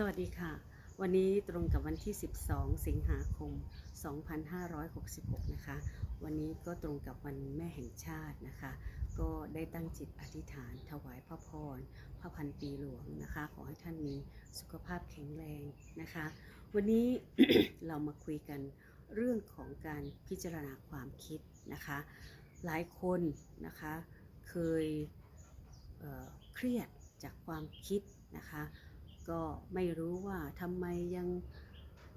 สวัสดีค่ะ วันนี้ตรงกับวันที่ 12 สิงหาคม 2566 นะคะ วันนี้ก็ตรงกับวันแม่แห่งชาตินะคะ ก็ได้ตั้งจิตอธิษฐานถวายพระพร พระพันปีหลวงนะคะ ขอให้ท่านมีสุขภาพแข็งแรงนะคะ วันนี้ เรามาคุยกันเรื่องของการพิจารณาความคิดนะคะ หลายคนนะคะเคยเเครียดจากความคิดนะคะ ก็ไม่รู้ว่าทำไมยัง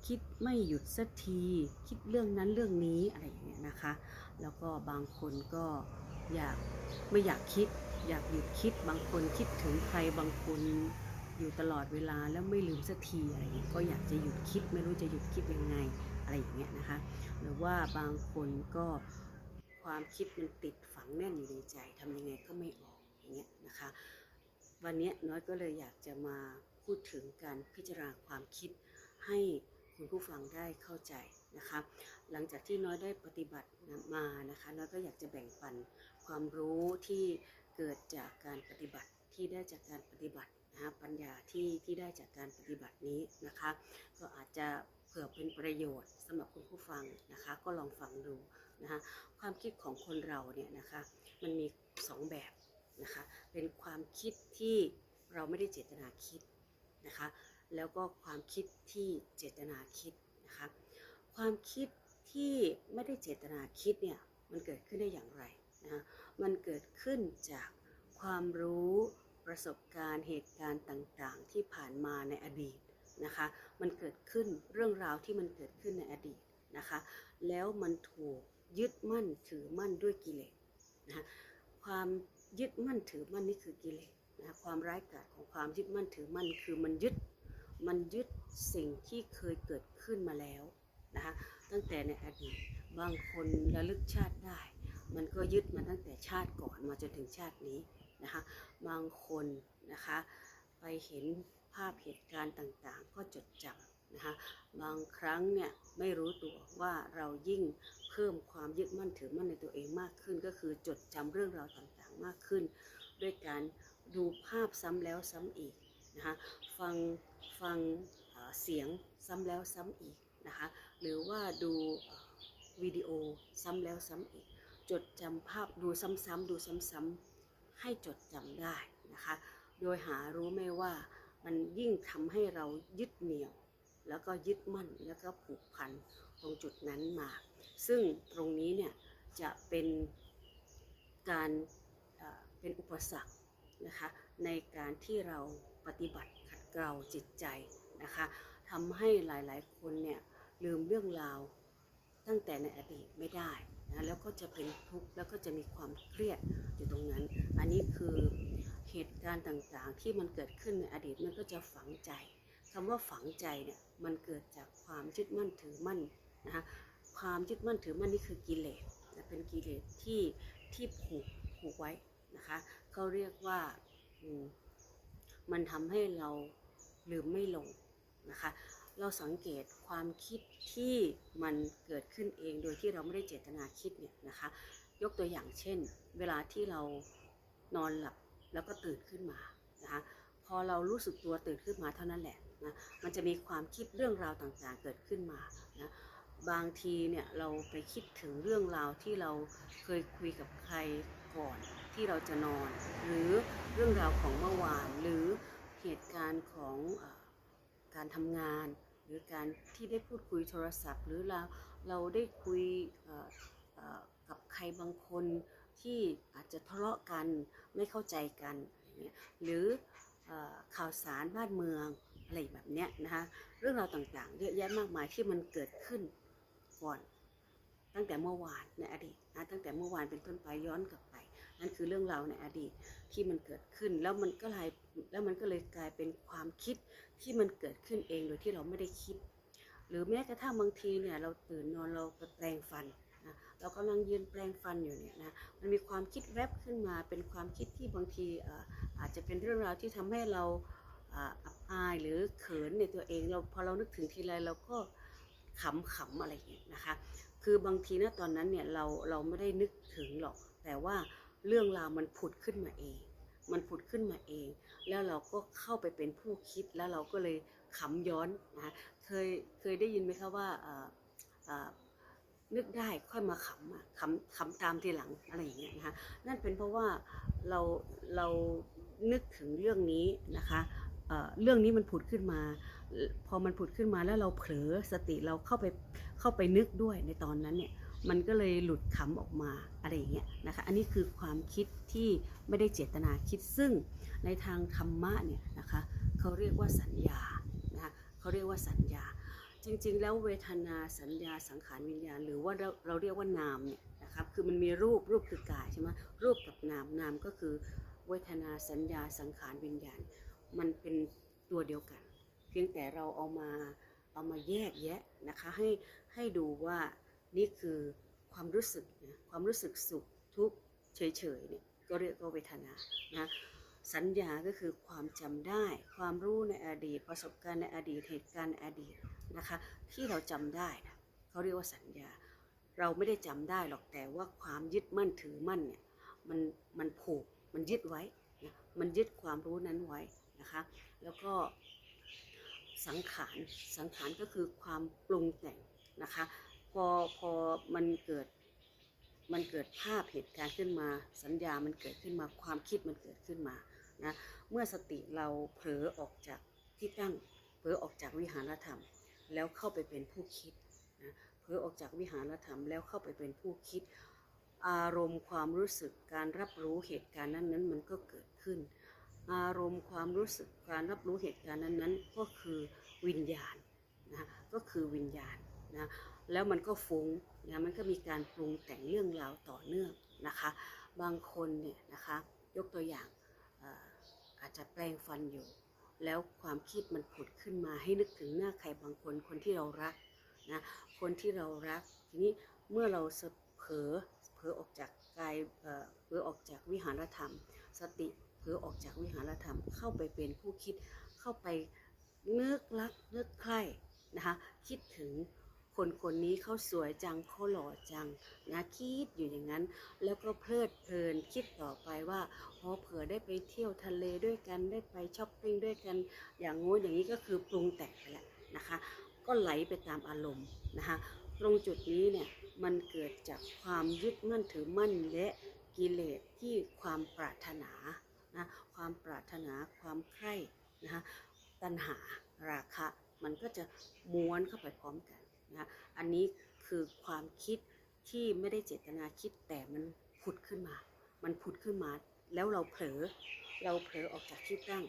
คิดไม่หยุดสักที คิดเรื่องนั้นเรื่องนี้อะไรอย่างเงี้ยนะคะ แล้วก็บางคนก็อยากไม่อยากคิด อยากหยุดคิดบางคนคิดถึงใครบางคนอยู่ตลอดเวลาแล้วไม่ลืมสักทีอะไรอย่างเงี้ยก็อยากจะหยุดคิดไม่รู้จะหยุดคิดยังไงอะไรอย่างเงี้ยนะคะ หรือว่าบางคนก็ความคิดมันติดฝังแน่นอยู่ในใจทำยังไงก็ไม่ออกอย่างเงี้ยนะคะ วันนี้น้อยก็เลยอยากจะมา พูดถึงการพิจารณาความคิดให้คุณผู้ฟังได้เข้าใจนะคะ หลังจากที่น้อยได้ปฏิบัติมานะคะน้อยก็อยากจะแบ่งปันความรู้ที่เกิดจากการปฏิบัติที่ได้จากการปฏิบัตินะคะปัญญาที่ที่ได้จากการปฏิบัตินี้นะคะ ก็อาจจะเผื่อเป็นประโยชน์สำหรับคุณผู้ฟังนะคะ ก็ลองฟังดูนะคะความคิดของคนเราเนี่ยนะคะมันมีสองแบบนะคะเป็นความคิดที่เราไม่ได้เจตนาคิด นะคะ แล้วก็ความคิดที่เจตนาคิดนะคะ ความคิดที่ไม่ได้เจตนาคิดเนี่ยมันเกิดขึ้นได้อย่างไรนะะมันเกิดขึ้นจากความรู้ประสบการณ์เหตุการณ์ต่างๆ ที่ผ่านมาในอดีตนะคะ มันเกิดขึ้นเรื่องราวที่มันเกิดขึ้นในอดีตนะคะ แล้วมันถูกยึดมั่นถือมั่นด้วยกิเลสนะะความยึดมั่นถือมั่นนี่คือกิเลส นะความร้ายกาจของความยึดมั่นถือมั่นคือมันยึดมันยึดสิ่งที่เคยเกิดขึ้นมาแล้วนะคะตั้งแต่ในอดีตบางคนระลึกชาติได้ มันก็ยึดมาตั้งแต่ชาติก่อนมาจนถึงชาตินี้นะคะบางคนนะคะไปเห็นภาพเหตุการณ์ต่างๆ ก็จดจำนะคะบางครั้งเนี่ยไม่รู้ตัวว่าเรายิ่งเพิ่มความยึดมั่นถือมั่นในตัวเองมากขึ้น ก็คือจดจำเรื่องราวต่างๆมากขึ้น ด้วยการ ดูภาพซ้ำแล้วซ้ำอีกนะคะฟังฟังเสียงซ้ำแล้วซ้ำอีกนะคะหรือว่าดูวิดีโอซ้ำแล้วซ้ำอีก จดจำภาพดูซ้ำๆดูซ้ำๆให้จดจำได้นะคะโดยหารู้ไหมว่ามันยิ่งทำให้เรายึดเหนี่ยว แล้วก็ยึดมั่นแล้วก็ผูกพันตรงจุดนั้นมา ซึ่งตรงนี้เนี่ยจะเป็นการเป็นอุปสรรค นะคะในการที่เราปฏิบัติขัดเกลาจิตใจนะคะทำให้หลายๆ คนเนี่ยลืมเรื่องราวตั้งแต่ในอดีตไม่ได้นะแล้วก็จะเป็นทุกข์แล้วก็จะมีความเครียดอยู่ตรงนั้น อันนี้คือเหตุการณ์ต่างๆ ที่มันเกิดขึ้นในอดีตมันก็จะฝังใจคำว่าฝังใจเนี่ยมันเกิดจากความยึดมั่นถือมั่นนะคะความยึดมั่นถือมั่นนี่คือกิเลสนะเป็นกิเลสที่ที่ผูกผูกไว้นะคะ เขาเรียกว่ามมันทำให้เราลืมไม่ลงนะคะ เราสังเกตความคิดที่มันเกิดขึ้นเองโดยที่เราไม่ได้เจตนาคิดเนี่ยนะคะ ยกตัวอย่างเช่น เวลาที่เรานอนหลับแล้วก็ตื่นขึ้นมานะคะพอเรารู้สึกตัวตื่นขึ้นมาเท่านั้นแหละนะมันจะมีความคิดเรื่องราวต่างๆเกิดขึ้นมานะบางทีเนี่ยเราไปคิดถึงเรื่องราวที่เราเคยคุยกับใครก่อน ที่เราจะนอน หรือเรื่องราวของเมื่อวาน หรือเหตุการณ์ของอการทำงาน หรือการที่ได้พูดคุยโทรศัพท์ หรือเราเราได้คุยกับใครบางคนที่อาจจะทะเลาะกันไม่เข้าใจกันหรือออข่าวสารบ้านเมืองอะไรแบบเนี้ยนะคะเรื่องราวต่างๆเยอะแยะมากมายที่มันเกิดขึ้นก่อน ตั้งแต่เมื่อวานในอดีตนะตั้งแต่เมื่อวานเป็นต้นไปย้อนกลับไป นั่นคือเรื่องราวในอดีตที่มันเกิดขึ้นแล้วมันก็เลยแล้วมันก็เลยกลายเป็นความคิดที่มันเกิดขึ้นเองโดยที่เราไม่ได้คิด หรือแม้กระทั่งบางทีเนี่ยเราตื่นนอนเราแปรงฟันนะเรากำลังยืนแปรงฟันอยู่เนี่ยนะมันมีความคิดแวบขึ้นมาเป็นความคิดที่บางทีอาจจะเป็นเรื่องราวที่ทำให้เราอับอายหรือเขินในตัวเองเราพอเรานึกถึงทีไรเราก็ขำๆอะไรอย่างเงี้ยนะคะ คือบางทีนะตอนนั้นเนี่ยเราเราไม่ได้นึกถึงหรอก แต่ว่า เรื่องราวมันผุดขึ้นมาเอง มันผุดขึ้นมาเอง แล้วเราก็เข้าไปเป็นผู้คิดแล้วเราก็เลยขำย้อนนะเคยเคยได้ยินไหมคะว่าเอ่อเอ่อนึกได้ค่อยมาขำอะขำขำตามทีหลังอะไรอย่างเงี้ยนะคะนั่นเป็นเพราะว่าเราเรานึกถึงเรื่องนี้นะคะเเรื่องนี้มันผุดขึ้นมา พอมันผุดขึ้นมาแล้วเราเผลอสติเราเข้าไปเข้าไปนึกด้วยในตอนนั้นเนี่ย มันก็เลยหลุดขำออกมาอะไรอย่างเงี้ยนะคะอันนี้คือความคิดที่ไม่ได้เจตนาคิดซึ่งในทางธรรมะเนี่ยนะคะเขาเรียกว่าสัญญานะคะเขาเรียกว่าสัญญา จริงๆ แล้วเวทนาสัญญาสังขารวิญญาณ หรือว่าเราเราเรียกว่านามเนี่ยนะครับคือมันมีรูปรูปคือกายใช่ไหมรูปกับนามนามก็คือเวทนาสัญญาสังขารวิญญาณ มันเป็นตัวเดียวกัน เพียงแต่เราเอามาเอามาแยกแยะนะคะให้ให้ดูว่า นี่คือความรู้สึกนะความรู้สึกสุขทุกข์เฉยๆเนี่ยก็เรียกว่าเวทนานะสัญญาก็คือความจำได้ ความรู้ในอดีต ประสบการณ์ในอดีตเหตุการณ์ในอดีตนะคะที่เราจำได้นะเขาเรียกว่าสัญญา เราไม่ได้จำได้หรอกแต่ว่าความยึดมั่นถือมั่นเนี่ยมันมันผูกมันยึดไว้นะมันยึดความรู้นั้นไว้นะคะแล้วก็สังขารสังขารก็คือความปรุงแต่งนะคะ พอพอมันเกิด มันเกิดภาพเหตุการณ์ขึ้นมา สัญญามันเกิดขึ้นมาความคิดมันเกิดขึ้นมานะเมื่อสติเราเผลอออกจากที่ตั้งเผลอออกจากวิหารธรรม แล้วเข้าไปเป็นผู้คิดนะเผลอออกจากวิหารธรรมแล้วเข้าไปเป็นผู้คิด อารมณ์ความรู้สึกการรับรู้เหตุการณ์นั้นนั้นมันก็เกิดขึ้น อารมณ์ความรู้สึกการรับรู้เหตุการณ์นั้นๆก็คือวิญญาณนะก็คือวิญญาณนะ แล้วมันก็ฟุ้งนะมันก็มีการปรุงแต่งเรื่องราวต่อเนื่องนะคะ บางคนเนี่ยนะคะยกตัวอย่างอาจจะแปลงฟันอยู่ แล้วความคิดมันผุดขึ้นมาให้นึกถึงหน้าใครบางคนคนที่เรารักนะคนที่เรารักทีนี้เมื่อเราเผลอเผลอออกจากกายเอ่อเผลอออกจากวิหารธรรม สติเผลอออกจากวิหารธรรม เข้าไปเป็นผู้คิดเข้าไปนึกรักนึกใคร่นะคะคิดถึง คนคนนี้เขาสวยจังเขาหล่อจังนะคิดอยู่อย่างนั้น แล้วก็เพลิดเพลินคิดต่อไปว่าพอเผื่อได้ไปเที่ยวทะเลด้วยกันได้ไปช้อปปิ้งด้วยกัน อย่างงู้นอย่างนี้ก็คือปรุงแต่งไปแล้วนะคะ ก็ไหลไปตามอารมณ์นะคะตรงจุดนี้เนี่ยมันเกิดจากความยึดมั่นถือมั่นและกิเลสที่ความปรารถนานะความปรารถนาความใคร่นะคะตัณหาราคะ มันก็จะม้วนเข้าไปพร้อมกัน นะอันนี้คือความคิดที่ไม่ได้เจตนาคิดแต่มันผุดขึ้นมา มันผุดขึ้นมา แล้วเราเผลอ เราเผลอออกจากที่ตั้ง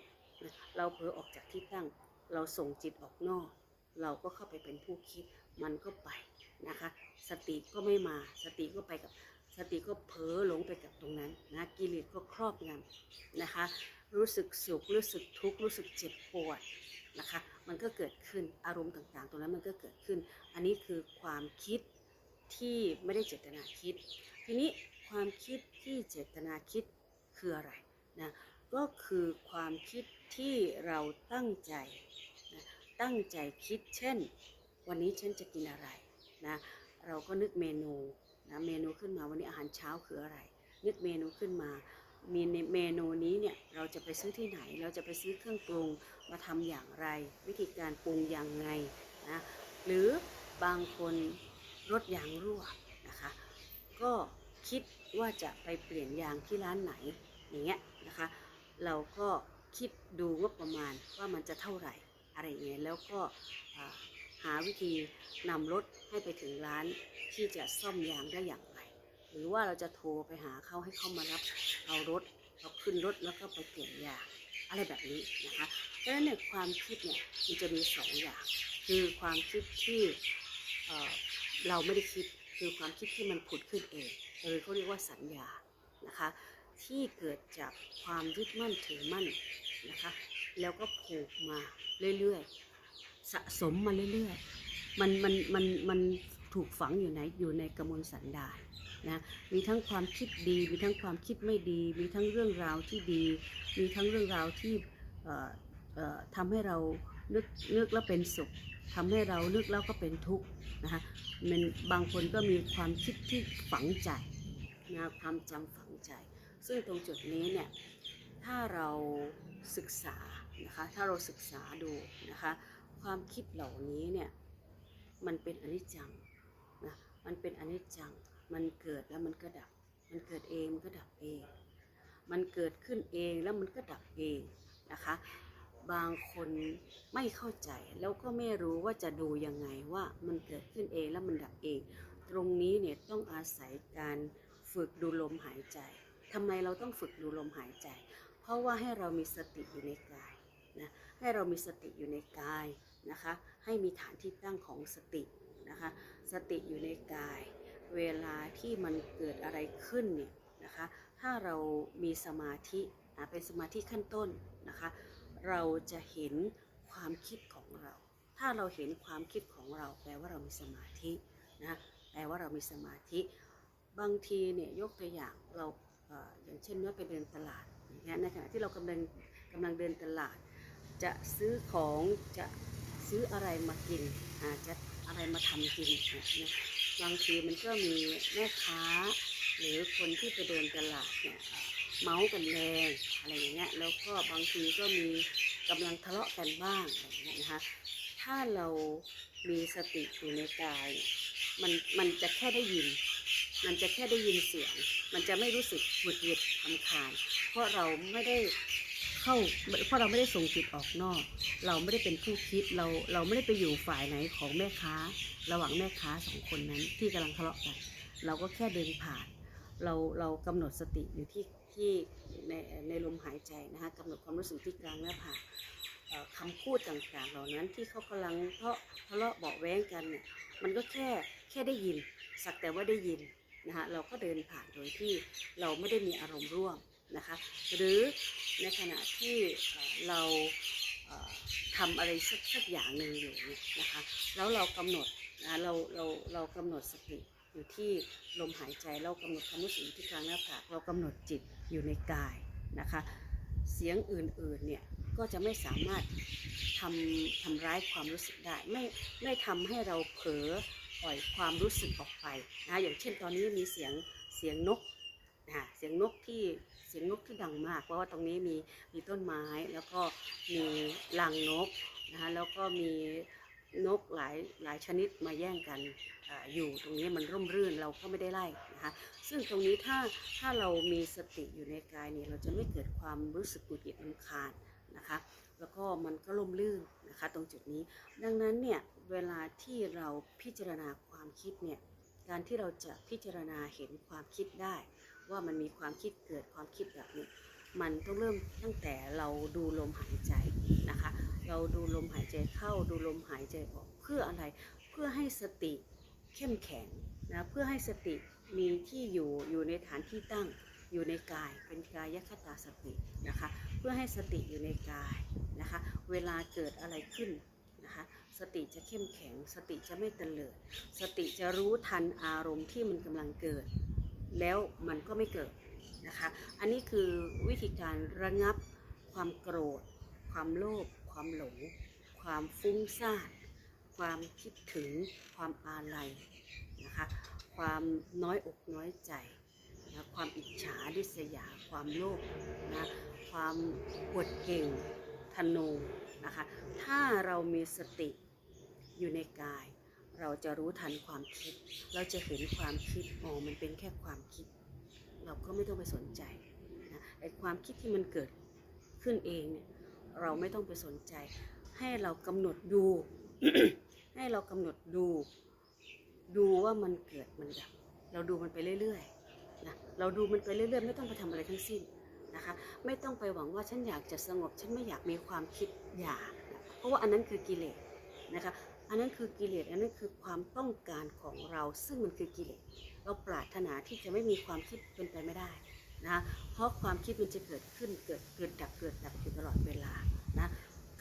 นะเราเผลอออกจากที่ตั้ง เราส่งจิตออกนอก เราก็เข้าไปเป็นผู้คิด มันก็ไปนะคะ สติก็ไม่มา สติก็ไปกับ สติก็เผลอหลงไปกับตรงนั้นนะกิเลสก็ครอบงำนะคะ รู้สึกสุข รู้สึกทุกข์ รู้สึกเจ็บปวด นะคะ มันก็เกิดขึ้นอารมณ์ต่างๆ ตรงนั้นมันก็เกิดขึ้น อันนี้คือความคิดที่ไม่ได้เจตนาคิด ทีนี้ความคิดที่เจตนาคิดคืออะไรนะก็คือความคิดที่เราตั้งใจนะตั้งใจคิดเช่น วันนี้ฉันจะกินอะไรนะเราก็นึกเมนูนะเมนูขึ้นมาวันนี้อาหารเช้าคืออะไร นึกเมนูขึ้นมา มีในเมนูนี้เนี่ย จะไปซื้อที่ไหน เราจะไปซื้อเครื่องปรุงมาทำอย่างไร วิธีการปรุงอย่างไงนะหรือบางคนรถยางรั่วนะคะ ก็คิดว่าจะไปเปลี่ยนยางที่ร้านไหนอย่างเงี้ยนะคะ เราก็คิดดูงบประมาณว่ามันจะเท่าไหร่อะไรอย่างเงี้ยแล้วก็หาวิธีนำรถให้ไปถึงร้านที่จะซ่อมยางได้อย่างไร หรือว่าเราจะโทรไปหาเขาให้เขามารับเอารถ เราขึ้นรถแล้วก็ไปเปลี่ยนยางอะไรแบบนี้นะคะเพราะฉะนั้นเนี่ยความคิดเนี่ยมันจะมีสองอย่าง คือความคิดที่เเราไม่ได้คิดคือความคิดที่มันผุดขึ้นเองหรือเขาเรียกว่าสัญญานะคะที่เกิดจากความยึดมั่นถือมั่นนะคะแล้วก็ผูกมาเรื่อยๆ สะสมมาเรื่อยๆ มันมันมันมันถูกฝังอยู่ในอยู่ในกระมวลสันดาน นะมีทั้งความคิดดี มีทั้งความคิดไม่ดี มีทั้งเรื่องราวที่ดี มีทั้งเรื่องราวที่เอ่อเอ่อทำให้เรานึกนึกแล้วเป็นสุขทำให้เรานึกแล้วก็เป็นทุกข์นะคะมันบางคนก็มีความคิดที่ฝังใจนะความจำฝังใจ ซึ่งตรงจุดนี้เนี่ยถ้าเราศึกษานะคะถ้าเราศึกษาดูนะคะความคิดเหล่านี้เนี่ยมันเป็นอนิจจังนะมันเป็นอนิจจัง มันเกิดแล้วมันก็ดับ มันเกิดเองมันก็ดับเอง มันเกิดขึ้นเองแล้วมันก็ดับเองนะคะ บางคนไม่เข้าใจแล้วก็ไม่รู้ว่าจะดูยังไงว่ามันเกิดขึ้นเองแล้วมันดับเอง ตรงนี้เนี่ยต้องอาศัยการฝึกดูลมหายใจทำไมเราต้องฝึกดูลมหายใจ เพราะว่าให้เรามีสติอยู่ในกายนะ ให้เรามีสติอยู่ในกายนะคะ ให้มีฐานที่ตั้งของสตินะคะ สติอยู่ในกาย เวลาที่มันเกิดอะไรขึ้นเนี่ยนะคะ ถ้าเรามีสมาธิอะเป็นสมาธิขั้นต้นนะคะ เราจะเห็นความคิดของเรา ถ้าเราเห็นความคิดของเรา แปลว่าเรามีสมาธินะแปลว่าเรามีสมาธิ บางทีเนี่ยยกตัวอย่างเราอย่างเช่นเมื่อไปเดินตลาดอย่างเงี้ยในขณะที่เรากำลังกำลังเดินตลาด จะซื้อของจะซื้ออะไรมากินอาจจะอะไรมาทำกินเนี่ยนะ บางทีมันก็มีแม่ค้า หรือคนที่ไปเดินตลาดเนี่ยเมาส์กันแรงอะไรอย่างเงี้ยแล้วก็บางทีก็มีกำลังทะเลาะกันบ้างอะไรอย่างเงี้ยนะคะถ้าเรามีสติอยู่ในกายเนี่ยมันมันจะแค่ได้ยิน มันจะแค่ได้ยินเสียง มันจะไม่รู้สึกหงุดหงิดทำคาญ เพราะเราไม่ได้เข้า เพราะเราไม่ได้ส่งจิตออกนอก เราไม่ได้เป็นผู้คิด เราเราไม่ได้ไปอยู่ฝ่ายไหนของแม่ค้า ระหว่างแม่ค้าสองคนนั้นที่กำลังทะเลาะกัน เราก็แค่เดินผ่าน เราเรากำหนดสติอยู่ที่ที่ในในลมหายใจนะคะกำหนดความรู้สึกที่กลางหน้าผากเอ่อคำพูดต่างๆ เหล่านั้นที่เขากำลังทะทะเลาะเบาแว้งกันเนี่ยมันก็แค่แค่ได้ยิน สักแต่ว่าได้ยินนะคะเราก็เดินผ่านโดยที่เราไม่ได้มีอารมณ์ร่วมนะคะหรือในขณะที่เราเอ่อทำอะไรสักสักอย่างหนึ่งอยู่เนี่ยนะคะแล้วเรากำหนด นะเราเราเรากำหนดสติอยู่ที่ลมหายใจเรากำหนดความรู้สึกที่กลางหน้าผากเรากำหนดจิตอยู่ในกายนะคะ เสียงอื่นๆเนี่ยก็จะไม่สามารถทำทำร้ายความรู้สึกได้ไม่ไม่ทำให้เราเผลอปล่อยความรู้สึกออกไปนะอย่างเช่นตอนนี้มีเสียงเสียงนกนะเสียงนกที่เสียงนกที่ดังมาก เพราะว่าตรงนี้มีมีต้นไม้แล้วก็มีรังนกนะคะแล้วก็มี นกหลายหลายชนิดมาแย่งกันออยู่ตรงนี้มันร่มรื่นเราก็ไม่ได้ไล่นะคะซึ่งตรงนี้ถ้าถ้าเรามีสติอยู่ในกายเนี่ยเราจะไม่เกิดความรู้สึกหงุดหงิดรำคาญนะคะแล้วก็มันก็ร่มรื่นนะคะตรงจุดนี้ ดังนั้นเนี่ยเวลาที่เราพิจารณาความคิดเนี่ยการที่เราจะพิจารณาเห็นความคิดได้ ว่ามันมีความคิดเกิดความคิดแบบนี้ มันต้องเริ่มตั้งแต่เราดูลมหายใจนะคะ เราดูลมหายใจเข้าดูลมหายใจออกเพื่ออะไร เพื่อให้สติเข้มแข็งนะเพื่อให้สติมีที่อยู่อยู่ในฐานที่ตั้งอยู่ในกายเป็นกายคตาสตินะคะ เพื่อให้สติอยู่ในกายนะคะ เวลาเกิดอะไรขึ้นนะคะ สติจะเข้มแข็ง สติจะไม่เตลิด สติจะรู้ทันอารมณ์ที่มันกำลังเกิด แล้วมันก็ไม่เกิดนะคะ อันนี้คือวิธีการระงับความโกรธ ความโลภ ความหลง ความฟุ้งซ่านความคิดถึงความอาลัยนะคะความน้อยอกน้อยใจนะความอิจฉาริษยา ความโลภนะความอวดเก่งทะนงนะคะถ้าเรามีสติอยู่ในกาย เราจะรู้ทันความคิด เราจะเห็นความคิดอ๋อมันเป็นแค่ความคิด เราก็ไม่ต้องไปสนใจนะไอ้ความคิดที่มันเกิดขึ้นเองเนี่ย เราไม่ต้องไปสนใจ ให้เรากำหนดดู ให้เรากำหนดดู ดูว่ามันเกิดมันดับเราดูมันไปเรื่อยๆนะเราดูมันไปเรื่อยๆ ไม่ต้องไปทำอะไรทั้งสิ้นนะคะไม่ต้องไปหวังว่าฉันอยากจะสงบ ฉันไม่อยากมีความคิดอยากนะเพราะว่าอันนั้นคือกิเลสนะคะอันนั้นคือกิเลสอันนั้นคือความต้องการของเราซึ่งมันคือกิเลสเราปรารถนาที่จะไม่มีความคิดเป็นไปไม่ได้ นะเพราะความคิดมันจะเกิดขึ้นเกิดเกิดดับเกิดดับอยู่ตลอดเวลานะ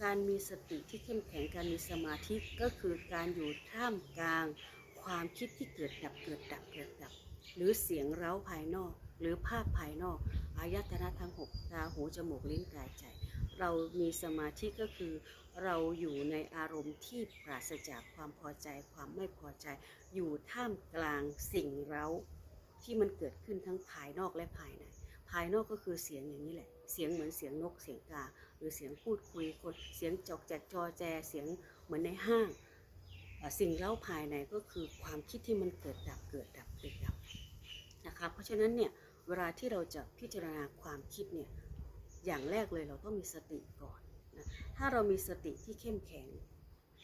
การมีสติที่เข้มแข็งการมีสมาธิก็คือการอยู่ท่ามกลาง ความคิดที่เกิดดับเกิดดับเกิดดับ หรือเสียงเร้าภายนอก หรือภาพภายนอกอายตนะทั้งหกตาหูจมูกลิ้นกายใจ เรามีสมาธิก็คือเราอยู่ในอารมณ์ที่ปราศจากความพอใจความไม่พอใจ อยู่ท่ามกลางสิ่งเร้า ที่มันเกิดขึ้นทั้งภายนอกและภายใน ภายนอกก็คือเสียงอย่างนี้แหละ เสียงเหมือนเสียงนกเสียงกา หรือเสียงพูดคุยคนเสียงจอกแจกจอแจเสียงเหมือนในห้าง สิ่งเล่าภายในก็คือความคิดที่มันเกิดดับเกิดดับเกิดดับนะคะเพราะฉะนั้นเนี่ยเวลาที่เราจะพิจารณาความคิดเนี่ยอย่างแรกเลยเราต้องมีสติก่อนนะถ้าเรามีสติที่เข้มแข็ง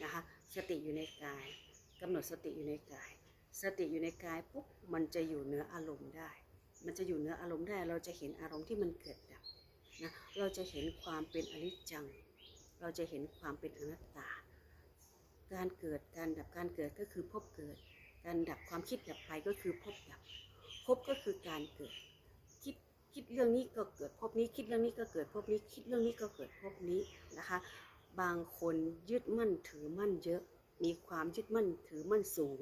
นะคะสติอยู่ในกายกำหนดสติอยู่ในกาย สติอยู่ในกายปุ๊บมันจะอยู่เหนืออารมณ์ได้ มันจะอยู่เหนืออารมณ์ได้ เราจะเห็นอารมณ์ที่มันเกิดดับนะเราจะเห็นความเป็นอนิจจัง เราจะเห็นความเป็นอนัตตา การเกิดการดับการเกิดก็คือพบเกิด การดับความคิดดับไปก็คือพบดับพบก็คือการเกิดคิดคิดเรื่องนี้ก็เกิดพบนี้คิดเรื่องนี้ก็เกิดพบนี้คิดเรื่องนี้ก็เกิดพบนี้นะคะ บางคนยึดมั่นถือมั่นเยอะ มีความยึดมั่นถือมั่นสูง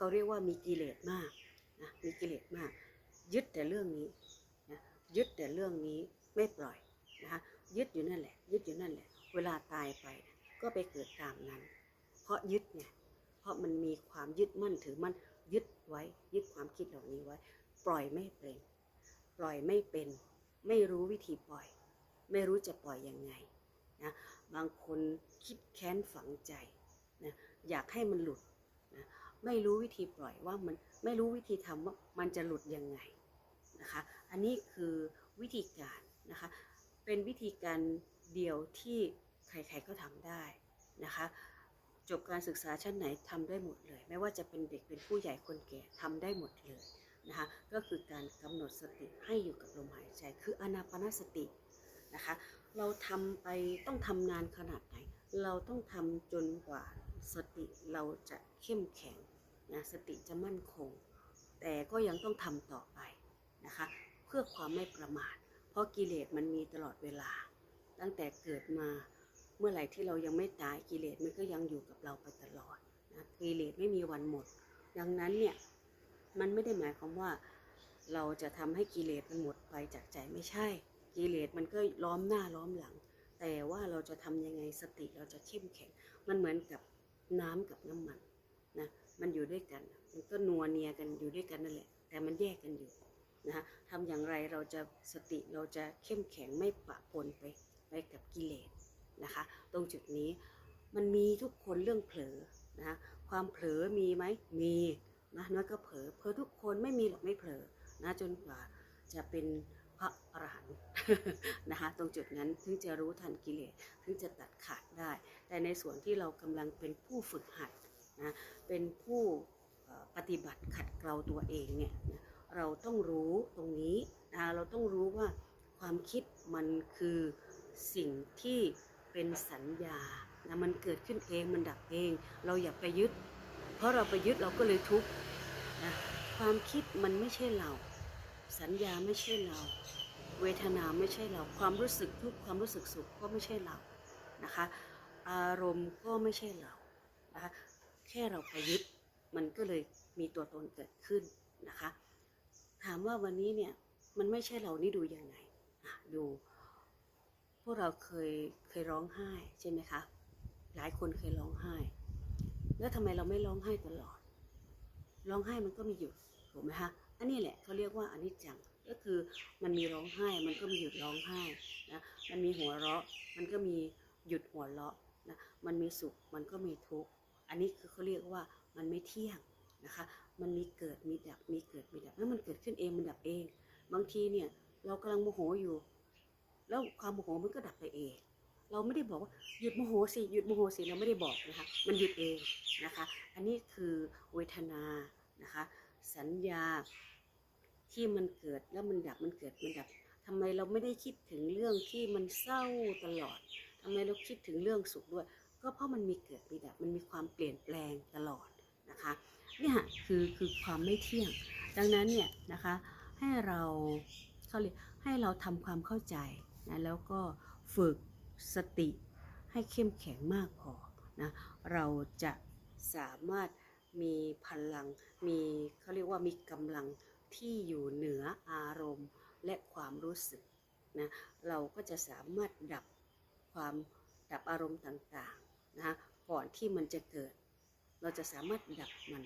เขาเรียกว่ามีกิเลสมากนะมีกิเลสมาก ยึดแต่เรื่องนี้นะยึดแต่เรื่องนี้ไม่ปล่อยนะคะยึดอยู่นั่นแหละ ยึดอยู่นั่นแหละ เวลาตายไปก็ไปเกิดตามนั้น เพราะยึดไงเพราะมันมีความยึดมั่นถือมั่นยึดไว้ ยึดความคิดเหล่านี้ไว้ ปล่อยไม่เป็นปล่อยไม่เป็น ไม่รู้วิธีปล่อย ไม่รู้จะปล่อยยังไงนะบางคนคิดแค้นฝังใจนะอยากให้มันหลุด ไม่รู้วิธีปล่อยว่ามันไม่รู้วิธีทำว่ามันจะหลุดยังไงนะคะ อันนี้คือวิธีการนะคะ เป็นวิธีการเดียวที่ใครๆก็ทำได้นะคะ จบการศึกษาชั้นไหนทำได้หมดเลย ไม่ว่าจะเป็นเด็กเป็นผู้ใหญ่คนแก่ทำได้หมดเลยนะคะ ก็คือการกำหนดสติให้อยู่กับลมหายใจ คืออนาปานสตินะคะ เราทำไปต้องทำนานขนาดไหน เราต้องทำจนกว่าสติเราจะเข้มแข็ง นะสติจะมั่นคง แต่ก็ยังต้องทำต่อไปนะคะ เพื่อความไม่ประมาท เพราะกิเลสมันมีตลอดเวลา ตั้งแต่เกิดมาเมื่อไหร่ที่เรายังไม่ตายกิเลสมันก็ยังอยู่กับเราไปตลอดนะกิเลสไม่มีวันหมด ดังนั้นเนี่ยมันไม่ได้หมายความว่า เราจะทำให้กิเลสมันหมดไปจากใจไม่ใช่ กิเลสมันก็ล้อมหน้าล้อมหลัง แต่ว่าเราจะทำยังไงสติเราจะเข้มแข็ง มันเหมือนกับน้ำกับน้ำมันนะ มันอยู่ด้วยกัน มันก็นัวเนียกันอยู่ด้วยกันนั่นแหละ แต่มันแยกกันอยู่นะคะทำอย่างไรเราจะสติเราจะเข้มแข็งไม่ปะปนไปไปกับกิเลสนะคะ ตรงจุดนี้มันมีทุกคนเรื่องเผลอนะคะความเผลอมีไหมมีนะน้อยก็เผลอเผลอทุกคนไม่มีหรอกไม่เผลอนะจนกว่าจะเป็นพระอรหันต์นะคะตรงจุดนั้นถึงจะรู้ทันกิเลสถึงจะตัดขาดได้ แต่ในส่วนที่เรากำลังเป็นผู้ฝึกหัด นะเป็นผู้ปฏิบัติขัดเกลาตัวเองเนี่ยเราต้องรู้ตรงนี้นะเราต้องรู้ว่าความคิดมันคือสิ่งที่เป็นสัญญานะมันเกิดขึ้นเองมันดับเอง เราอย่าไปยึด เพราะเราไปยึดเราก็เลยทุกข์นะความคิดมันไม่ใช่เรา สัญญาไม่ใช่เรา เวทนาไม่ใช่เรา ความรู้สึกทุกข์ความรู้สึกสุขก็ไม่ใช่เรานะคะ อารมณ์ก็ไม่ใช่เรานะคะ แค่เราไปยึดมันก็เลยมีตัวตนเกิดขึ้นนะคะ ถามว่าวันนี้เนี่ยมันไม่ใช่เรานี่ดูยังไงดูพวกเราเคยเคยร้องไห้ใช่ไหมคะหลายคนเคยร้องไห้ แล้วทำไมเราไม่ร้องไห้ตลอด ร้องไห้มันก็มีหยุดถูกไหมคะอันนี้แหละเขาเรียกว่าอนิจจังก็คือมันมีร้องไห้มันก็มีหยุดร้องไห้นะมันมีหัวเราะ มันก็มีหยุดหัวเราะนะมันมีสุขมันก็มีทุกข์ อันนี้คือเขาเรียกว่ามันไม่เที่ยงนะคะ มันมีเกิดมีดับ มีเกิดมีดับ แล้วมันเกิดขึ้นเองมันดับเอง บางทีเนี่ยเรากำลังโมโหอยู่ แล้วความโมโหมันก็ดับไปเอง เราไม่ได้บอกว่าหยุดโมโหสิหยุดโมโหสิเราไม่ได้บอกนะคะ มันหยุดเองนะคะ อันนี้คือเวทนานะคะ สัญญาที่มันเกิดแล้วมันดับมันเกิดมันดับทำไมเราไม่ได้คิดถึงเรื่องที่มันเศร้าตลอดทำไมเราคิดถึงเรื่องสุขด้วย ก็เพราะมันมีเกิดมีดับมันมีความเปลี่ยนแปลงตลอดนะคะเนี่ยคือคือความไม่เที่ยง ดังนั้นเนี่ยนะคะให้เราเขาเรียกให้เราทำความเข้าใจนะแล้วก็ฝึกสติให้เข้มแข็งมากพอนะเราจะสามารถมีพลังมีเขาเรียกว่ามีกำลังที่อยู่เหนืออารมณ์และความรู้สึกนะเราก็จะสามารถดับความดับอารมณ์ต่าง นะก่อนที่มันจะเกิด เราจะสามารถดับมัน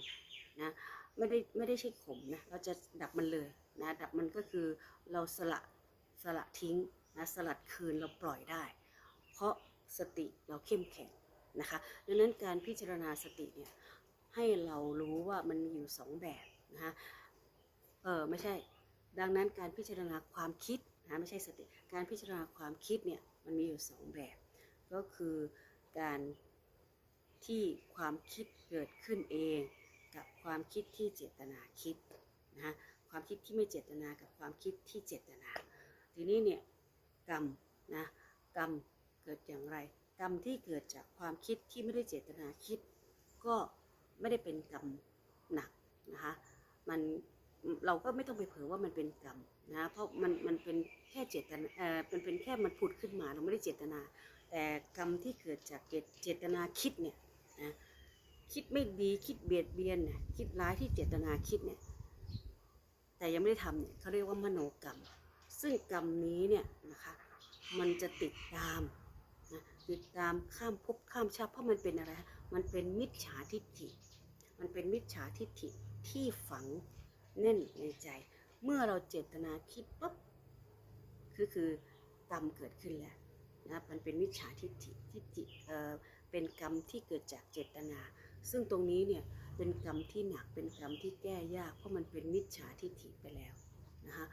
นะไม่ได้ไม่ได้ใช่ข่มนะเราจะดับมันเลยนะดับมันก็คือเราสละสละทิ้งนะสลัดคืนเราปล่อยได้ เพราะสติเราเข้มแข็งนะคะดังนั้นการพิจารณาสติเนี่ยให้เรารู้ว่ามันมีอยู่สองแบบนะคะเออไม่ใช่ ดังนั้นการพิจารณาความคิดนะไม่ใช่สติ การพิจารณาความคิดเนี่ยมันมีอยู่สองแบบ ก็คือ การที่ความคิดเกิดขึ้นเอง กับความคิดที่เจตนาคิดนะความคิดที่ไม่เจตนากับความคิดที่เจตนา ทีนี้เนี่ยกรรมนะกรรมเกิดอย่างไร กรรมที่เกิดจากความคิดที่ไม่ได้เจตนาคิด ก็ไม่ได้เป็นกรรมหนักนะคะมันเราก็ไม่ต้องไปเผลอว่ามันเป็นกรรมนะเพราะมันมันเป็นแค่เจตนาเออมันเป็นแค่มันผุดขึ้นมาเราไม่ได้เจตนา แต่กรรมที่เกิดจากเจตนาคิดเนี่ยนะคิดไม่ดีคิดเบียดเบียนเนี่ยคิดร้ายที่เจตนาคิดเนี่ยแต่ยังไม่ได้ทำเนี่ยเขาเรียกว่ามโนกรรม ซึ่งกรรมนี้เนี่ยนะคะมันจะติดตามนะติดตามข้ามภพข้ามชาติเพราะมันเป็นอะไรฮะมันเป็นมิจฉาทิฏฐิ มันเป็นมิจฉาทิฏฐิที่ฝังแน่นในใจ เมื่อเราเจตนาคิดปุ๊บคือคือกรรมเกิดขึ้นแล้ว นะมันเป็นมิจฉาทิฏฐิทิฏฐิเอ่อเป็นกรรมที่เกิดจากเจตนา ซึ่งตรงนี้เนี่ยเป็นกรรมที่หนักเป็นกรรมที่แก้ยากเพราะมันเป็นมิจฉาทิฏฐิไปแล้วนะคะ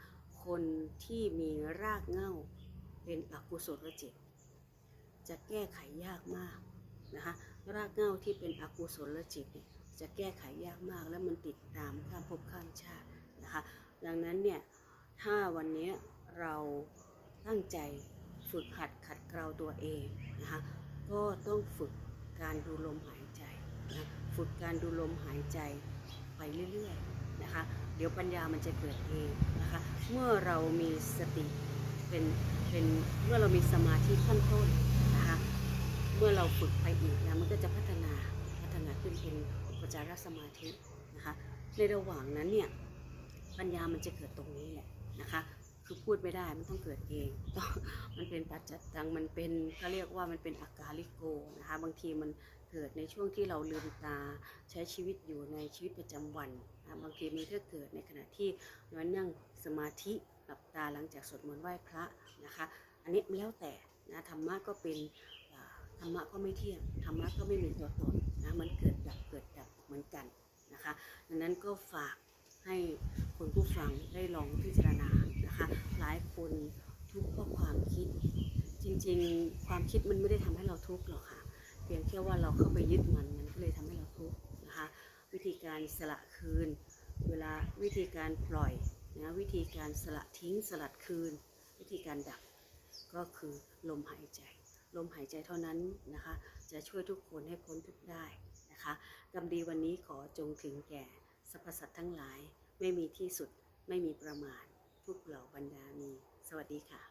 คนที่มีรากเง้าเป็นอกุศลจิตจะแก้ไขยากมากนะคะรากเง้าที่เป็นอกุศลจิตเนี่ยจะแก้ไขยากมากแล้วมันติดตามข้ามภพข้ามชาตินะคะดังนั้นเนี่ยถ้าวันนี้เราตั้งใจ ฝึกหัดขัดเกลาตัวเองนะคะก็ต้องฝึกการดูลมหายใจนะฝึกการดูลมหายใจไปเรื่อยๆนะคะเดี๋ยวปัญญามันจะเกิดเองนะคะเมื่อเรามีสติเป็นเป็นเมื่อเรามีสมาธิขั้นต้นนะคะเมื่อเราฝึกไปอีกนะมันก็จะพัฒนาพัฒนาขึ้นเป็นอุปจารสมาธินะคะในระหว่างนั้นเนี่ยปัญญามันจะเกิดตรงนี้แหละนะคะ คือพูดไม่ได้มันต้องเกิดเองต้องมันเป็นปัจจัตังมันเป็นเขาเรียกว่ามันเป็นอาการลิโกนะคะบางทีมันเกิดในช่วงที่เราลืมตาใช้ชีวิตอยู่ในชีวิตประจำวันนะบางทีมันก็เกิดในขณะที่นอนนั่งสมาธิหลับตาหลังจากสวดมนต์ไหว้พระนะคะ อันนี้แล้วแต่นะธรรมะก็เป็นธรรมะก็ไม่เที่ยงธรรมะก็ไม่มีตัวตนนะมันเกิดดับเกิดดับเหมือนกันนะคะดังนั้นก็ฝาก ให้คนผู้ฟังได้ลองพิจารณานะคะหลายคนทุกข์เพราะความคิด จริงๆ ความคิดมันไม่ได้ทำให้เราทุกข์หรอกค่ะ เพียงแค่ว่าเราเข้าไปยึดมันมันก็เลยทำให้เราทุกข์นะคะวิธีการสละคืน เวลาวิธีการปล่อยนะวิธีการสละทิ้งสลัดคืน วิธีการดับก็คือลมหายใจ ลมหายใจเท่านั้นนะคะ จะช่วยทุกคนให้พ้นทุกข์ได้นะคะกรรมดีวันนี้ขอจงถึงแก่ สรรพสัตว์ทั้งหลายไม่มีที่สุดไม่มีประมาณทุกเหล่าบรรดามี สวัสดีค่ะ